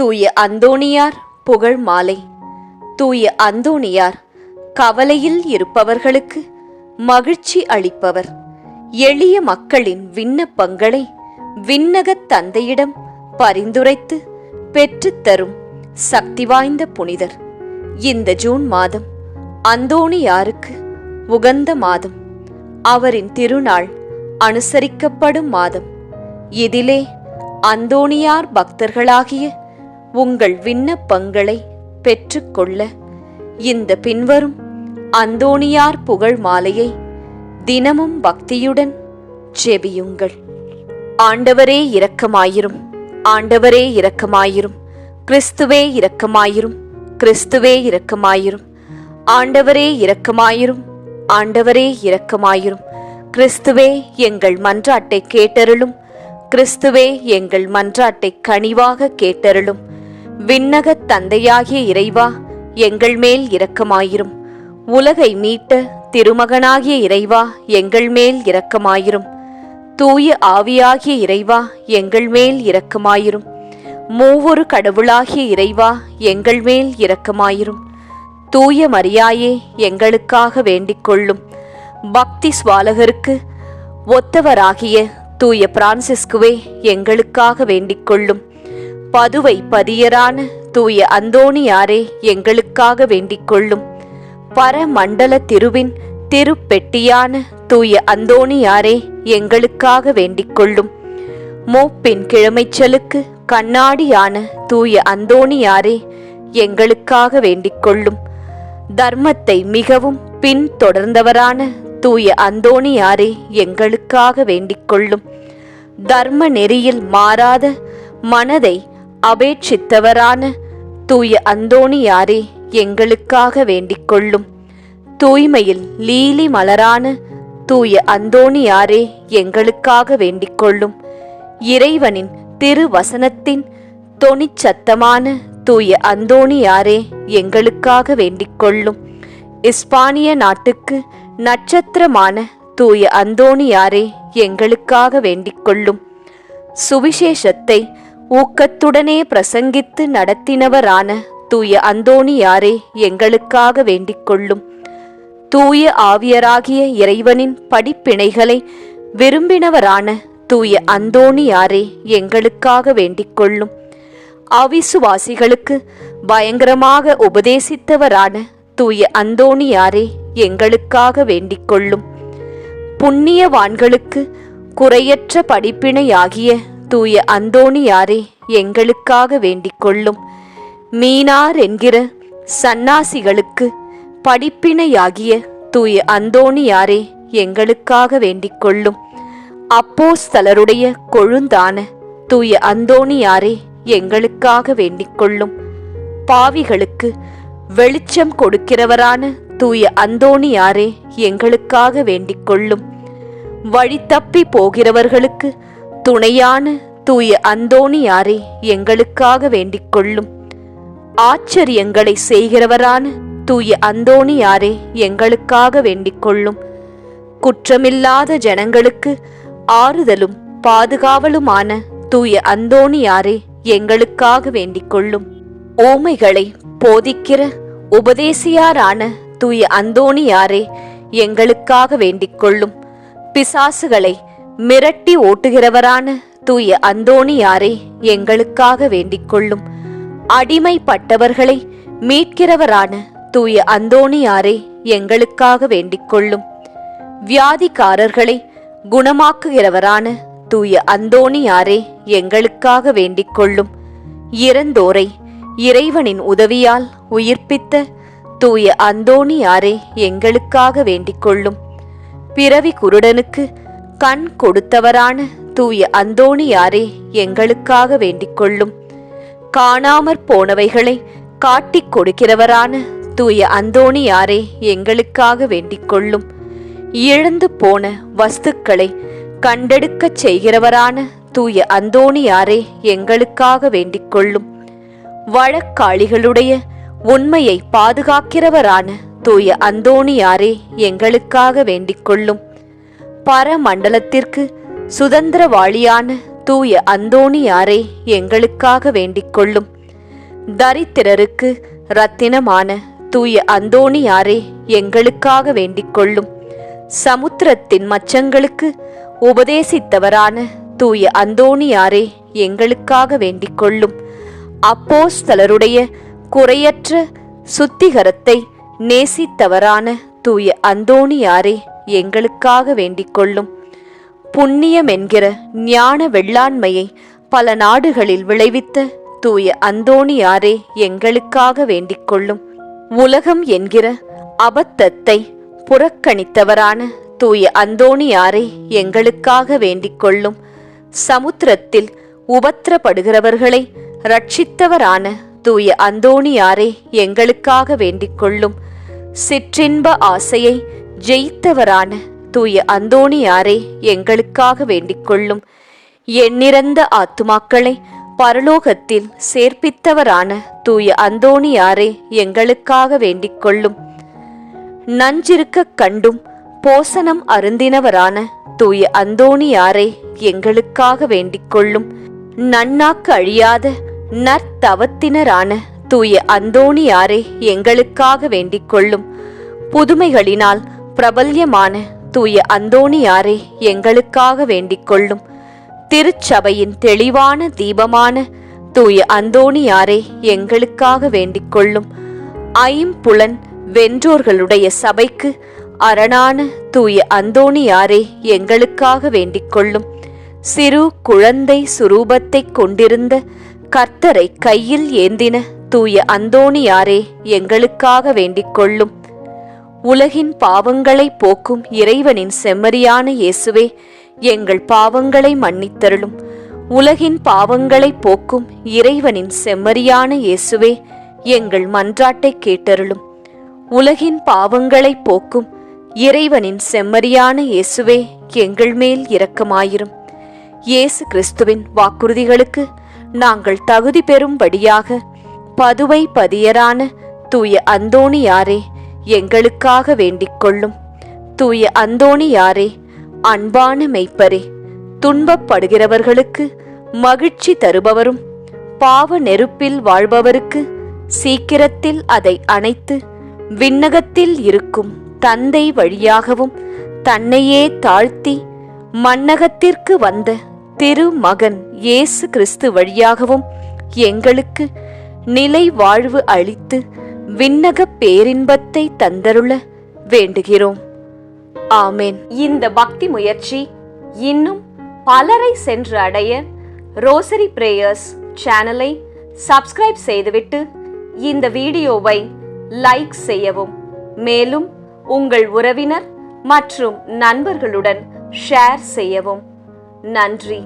தூய அந்தோணியார் புகழ் மாலை. தூய அந்தோணியார் கவலையில் இருப்பவர்களுக்கு மகிழ்ச்சி அளிப்பவர். எளிய மக்களின் விண்ணப்பங்களை விண்ணகத் தந்தையிடம் பரிந்துரைத்து பெற்றுத்தரும் சக்தி வாய்ந்த புனிதர். இந்த ஜூன் மாதம் அந்தோணியாருக்கு உகந்த மாதம். அவரின் திருநாள் அனுசரிக்கப்படும் மாதம். இதிலே அந்தோணியார் பக்தர்களாகிய உங்கள் விண்ணப்பங்களை பெற்றுக்கொள்ள இந்த பின்வரும் அந்தோணியார் புகழ் மாலையை தினமும் பக்தியுடன் ஜெபியுங்கள் ஆண்டவரே இரக்கமாயிரும் ஆண்டவரே இரக்கமாயிரும் கிறிஸ்துவே இரக்கமாயிரும் கிறிஸ்துவே இரக்கமாயிரும். ஆண்டவரே இரக்கமாயிரும் ஆண்டவரே இரக்கமாயிரும். கிறிஸ்துவே எங்கள் மன்றாட்டை கேட்டருளும் கிறிஸ்துவே எங்கள் மன்றாட்டை கனிவாக கேட்டருளும். விண்ணகத் தந்தையாகிய இறைவா எங்கள் மேல் இரக்கமாயிரும். உலகை மீட்ட திருமகனாகிய இறைவா எங்கள் மேல் இரக்கமாயிரும். தூய ஆவியாகிய இறைவா எங்கள் மேல் இரக்கமாயிரும். மூவொரு கடவுளாகிய இறைவா எங்கள் மேல் இரக்கமாயிரும். தூய மரியாயே எங்களுக்காக வேண்டிக் கொள்ளும். பக்தி சுவாலகருக்கு ஒத்தவராகிய தூய பிரான்சிஸ்குவே எங்களுக்காக வேண்டிக் கொள்ளும். பதுவை பதியரான தூய அந்தோணியாரே எங்களுக்காக வேண்டிக் கொள்ளும். பரமண்டல திருவின் திருப்பெட்டியான தூய அந்தோணியாரே எங்களுக்காக வேண்டிக் கொள்ளும். மூப்பின் கிழமைச்சலுக்கு கண்ணாடியான தூய அந்தோணியாரே எங்களுக்காக வேண்டிக் கொள்ளும். தர்மத்தை மிகவும் பின்தொடர்ந்தவரான தூய அந்தோணியாரே எங்களுக்காக வேண்டிக் கொள்ளும். தர்ம நெறியில் மாறாத மனதை அபேட்சித்தவரான தூய அந்தோணியாரே எங்களுக்காக வேண்டிக் கொள்ளும் தூய்மையில் லீலி மலரான தூய அந்தோணியாரே எங்களுக்காக வேண்டிக் கொள்ளும் இறைவனின் திருவசனத்தின் தொனிச்சத்தமான தூய அந்தோணியாரே எங்களுக்காக வேண்டிக் கொள்ளும் இஸ்பானிய நாட்டுக்கு நட்சத்திரமான தூய அந்தோணியாரே எங்களுக்காக வேண்டிக் கொள்ளும் சுவிசேஷத்தை ஊக்கத்துடனே பிரசங்கித்து நடத்தினவரான தூய அந்தோணியாரே எங்களுக்காக வேண்டிக் கொள்ளும். தூய ஆவியராகிய இறைவனின் படிப்பினைகளை விரும்பினவரான தூய அந்தோணியாரே எங்களுக்காக வேண்டிக் கொள்ளும். அவிசுவாசிகளுக்கு பயங்கரமாக உபதேசித்தவரான தூய அந்தோணியாரே எங்களுக்காக வேண்டிக் கொள்ளும். புண்ணியவான்களுக்கு குறையற்ற படிப்பினையாகிய தூய அந்தோணியாரே எங்களுக்காக வேண்டிக் கொள்ளும் மீனார் என்கிற சந்நாசிகளுக்கு படிப்பினையாகிய தூய அந்தோணியாரே எங்களுக்காக வேண்டிக் கொள்ளும் அப்போஸ்தலருடைய கொழுந்தான தூய அந்தோணியாரே எங்களுக்காக வேண்டிக் கொள்ளும் பாவிகளுக்கு வெளிச்சம் கொடுக்கிறவரான தூய அந்தோணியாரே எங்களுக்காக வேண்டிக் கொள்ளும் வழி தப்பி போகிறவர்களுக்கு துணையான தூய அந்தோணியாரே எங்களுக்காக வேண்டிக் கொள்ளும் ஆச்சரியங்களை செய்கிறவரான தூய அந்தோணியாரே எங்களுக்காக வேண்டிக் கொள்ளும் குற்றமில்லாத ஜனங்களுக்கு ஆறுதலும் பாதுகாவலுமான தூய அந்தோணியாரே எங்களுக்காக வேண்டிக் கொள்ளும் ஓமைகளை போதிக்கிற உபதேசியாரான தூய அந்தோணியாரே எங்களுக்காக வேண்டிக் கொள்ளும் பிசாசுகளை மிரட்டி ஓட்டுகிறவரான தூய அந்தோணியாரே எங்களுக்காக வேண்டிக் கொள்ளும் அடிமைப்பட்டவர்களை மீட்கிறவரான தூய அந்தோணியாரே எங்களுக்காக வேண்டிக் கொள்ளும் வியாதிக்காரர்களை குணமாக்குகிறவரான தூய அந்தோணியாரே எங்களுக்காக வேண்டிக் கொள்ளும் இறந்தோரை இறைவனின் உதவியால் உயிர்ப்பித்த தூய அந்தோணியாரே எங்களுக்காக வேண்டிக் கொள்ளும் பிறவி குருடனுக்கு கண் கொடுத்தவரான தூய அந்தோணியாரே எங்களுக்காக வேண்டிக் கொள்ளும் காணாமற் போனவைகளை காட்டிக் கொடுக்கிறவரான தூய அந்தோணியாரே எங்களுக்காக வேண்டிக் கொள்ளும் இழந்து போன வஸ்துக்களை கண்டெடுக்கச் செய்கிறவரான தூய அந்தோணியாரே எங்களுக்காக வேண்டிக் கொள்ளும் வழக்காளிகளுடைய உண்மையை பாதுகாக்கிறவரான தூய அந்தோணியாரே எங்களுக்காக வேண்டிக் கொள்ளும் பரமண்டலத்திற்கு சுதந்திரவாளியான தூய அந்தோணியாரே எங்களுக்காக வேண்டிக் கொள்ளும். தரித்திரருக்கு ரத்தினமான தூய அந்தோணியாரே எங்களுக்காக வேண்டிக் கொள்ளும். சமுத்திரத்தின் மச்சங்களுக்கு உபதேசித்தவரான தூய அந்தோணியாரே எங்களுக்காக வேண்டிக் கொள்ளும். அப்போஸ்தலருடைய குறையற்ற சுத்திகரத்தை நேசித்தவரான தூய அந்தோணியாரே எங்களுக்காக வேண்டிக் கொள்ளும் புண்ணியம் என்கிற ஞான வெள்ளாண்மையை பல நாடுகளில் விளைவித்த தூய அந்தோணியாரே எங்களுக்காக வேண்டிக் கொள்ளும் உலகம் என்கிற அபத்தத்தை புறக்கணித்தவரான தூய அந்தோணியாரே எங்களுக்காக வேண்டிக் கொள்ளும் சமுத்திரத்தில் உபத்திரப்படுகிறவர்களை ரட்சித்தவரான தூய அந்தோணியாரே எங்களுக்காக வேண்டிக் கொள்ளும் சிற்றின்ப ஆசையை ஜெயித்தவரான தூய அந்தோணியாரே எங்களுக்காக வேண்டிக் கொள்ளும் எண்ணிறந்த ஆத்துமாக்களை பரலோகத்தில் சேர்ப்பித்தவரான தூய அந்தோணியாரே எங்களுக்காக வேண்டிக் கொள்ளும் நஞ்சிருக்க கண்டும் போசனம் அருந்தினவரான தூய அந்தோணியாரே எங்களுக்காக வேண்டிக் கொள்ளும் நன்னாக்கு அழியாத நற்தவத்தினரான தூய அந்தோணியாரே எங்களுக்காக வேண்டிக் கொள்ளும் புதுமைகளினால் பிரபல்யமான தூய அந்தோணியாரே எங்களுக்காக வேண்டிக் கொள்ளும் திருச்சபையின் தெளிவான தீபமான தூய அந்தோணியாரே எங்களுக்காக வேண்டிக் கொள்ளும் ஐம்புலன் வென்றோர்களுடைய சபைக்கு அரணான தூய அந்தோணியாரே எங்களுக்காக வேண்டிக் கொள்ளும் சிறு குழந்தை சுரூபத்தைக் கொண்டிருந்த கர்த்தரை கையில் ஏந்தின தூய அந்தோணியாரே எங்களுக்காக வேண்டிக் கொள்ளும் உலகின் பாவங்களை போக்கும் இறைவனின் செம்மறியான இயேசுவே எங்கள் பாவங்களை மன்னித்தருளும். உலகின் பாவங்களை போக்கும் இறைவனின் செம்மறியான இயேசுவே எங்கள் மன்றாட்டை கேட்டருளும். உலகின் பாவங்களை போக்கும் இறைவனின் செம்மறியான இயேசுவே எங்கள் மேல் இரக்கமாயிரும். இயேசு கிறிஸ்துவின் வாக்குறுதிகளுக்கு நாங்கள் தகுதி பெறும்படியாக பதுவை பதியரான தூய அந்தோணியாரே எங்களுக்காக வேண்டிக் கொள்ளும். தூய அந்தோணியாரே அன்பான மெய்ப்பரே துன்பப்படுகிறவர்களுக்கு மகிழ்ச்சி தருபவரும் பாவ நெருப்பில் வாழ்பவருக்கு சீக்கிரத்தில் அதை அணைத்து விண்ணகத்தில் இருக்கும் தந்தை வழியாகவும் தன்னையே தாழ்த்தி மன்னகத்திற்கு வந்த திருமகன் இயேசு கிறிஸ்து வழியாகவும் எங்களுக்கு நிலை வாழ்வு அளித்து விண்ணக பேரின்பத்தை தந்தருள வேண்டுகிறோம். ஆமேன். இந்த பக்தி முயற்சி இன்னும் பலரை சென்று அடைய ரோசரி பிரேயர்ஸ் சேனலை சப்ஸ்கிரைப் செய்துவிட்டு இந்த வீடியோவை லைக் செய்யவும். மேலும் உங்கள் உறவினர் மற்றும் நண்பர்களுடன் ஷேர் செய்யவும். நன்றி.